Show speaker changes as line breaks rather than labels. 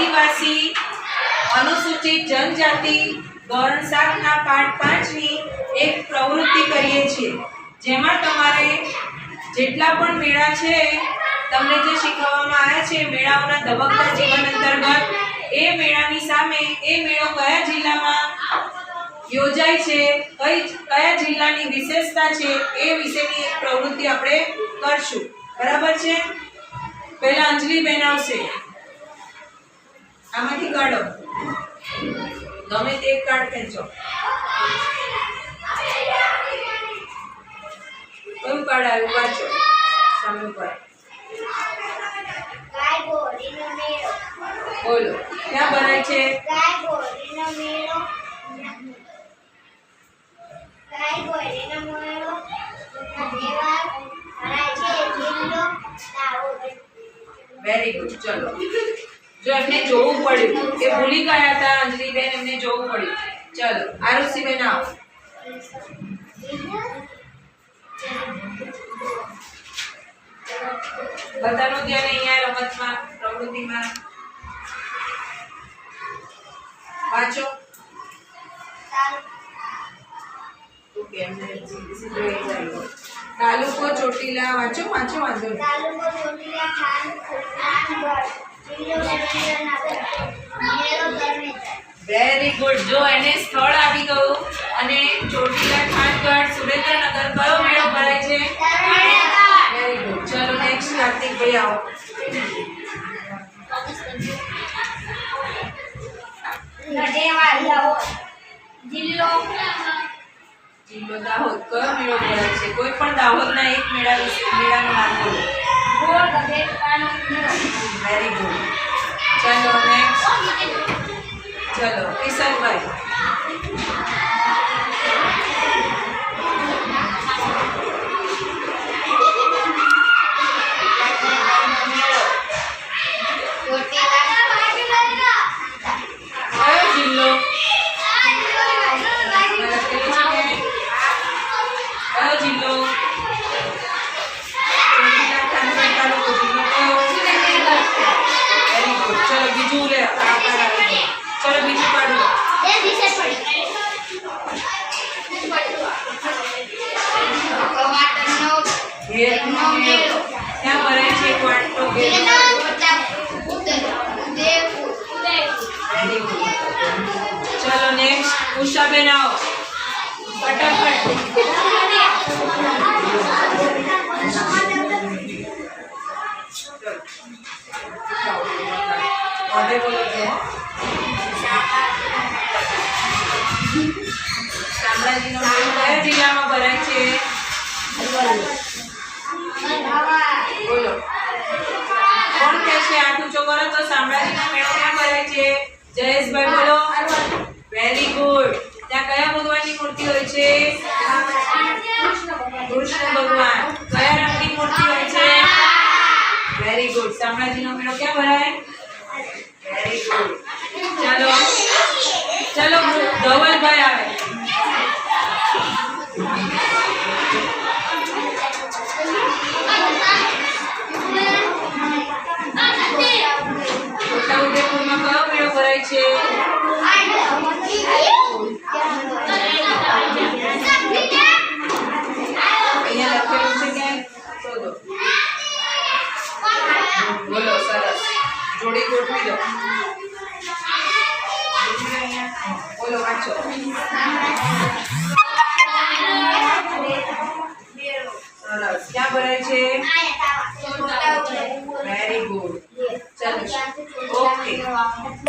આદિવાસી અનુસૂચિત જનજાતિ ધોરણ સાતના પાઠ પાંચની એક પ્રવૃત્તિ કરીએ છીએ, જેમાં તમારે જેટલા પણ મેળા છે, તમને જે શીખવવામાં આવ્યા છે, મેળાઓના ધબકતા જીવન અંતર્ગત, એ મેળાની સામે એ મેળો કયા જિલ્લામાં યોજાય છે, કઈ કયા જિલ્લાની વિશેષતા છે, એ વિશેની એક પ્રવૃત્તિ આપણે કરશું. બરાબર છે? પહેલા અંજલિબેન આવશે. આમાંથી કાઢો. ગમે તે કાર્ડ ખેંચો. કયું કાર્ડ આવ્યું? વાંચો. સામે ઉપર. બોલો. ક્યાં ભરાય છે? વેરી ગુડ ચલો. જો એમને જોવું પડ્યું. એ ભૂલી ગયા હતા, અંજલિબેન એમને જોવું પડ્યું. ચલો, આરુષિબેન આવો. બધાનું ધ્યાન અહીંયા રમતમાં, પ્રવૃત્તિમાં. વાંચો. તાલુકો ચોટીલા, વાંચો વાંચો વાંધો
તાલુકો ચોટીલા
વેરી ગુડ જો એને સ્થળ આવી ગયું અને ચોટીલા ખાનગઢ સુરેન્દ્રનગર કયો મેળો ભરાય છે? વેરી ગુડ ચલો નેક્સ્ટ કાર્તિકભાઈ આવો.
જિલ્લો
જિલ્લો દાહોદ. કયો મેળો ભરાય છે? કોઈ પણ દાહોદના એક મેળા વિશે મેળાનું નામ બોલો. વેરી ગુડ ચલો નેક્સ્ટ ચલો કિશનભાઈ. ઘેરનો મેળો. ત્યાં ભરાય છે એક વાટકો ચાલો નેક્સ્ટ ઉષાબેન આવો. ફટાફટ. હવે બોલો છે શામળાજીનો મેળો કયા જિલ્લામાં ભરાય છે બોલો કોણ કહે છે આઠ ઊંચો કરો તો શામળાજીનો મેળો ક્યાં ભરાય છે. જયેશભાઈ બોલો. વેરી ગુડ ત્યાં કયા ભગવાનની મૂર્તિ હોય છે? કૃષ્ણ ભગવાન. કયા રંગની મૂર્તિ હોય છે? વેરી ગુડ શામળાજીનો મેળો ક્યાં ભરાય? વેરી ગુડ ચાલો. ચાલો ધવલભાઈ આવે. વાંચો. સરસ ક્યાં ભરાય છે?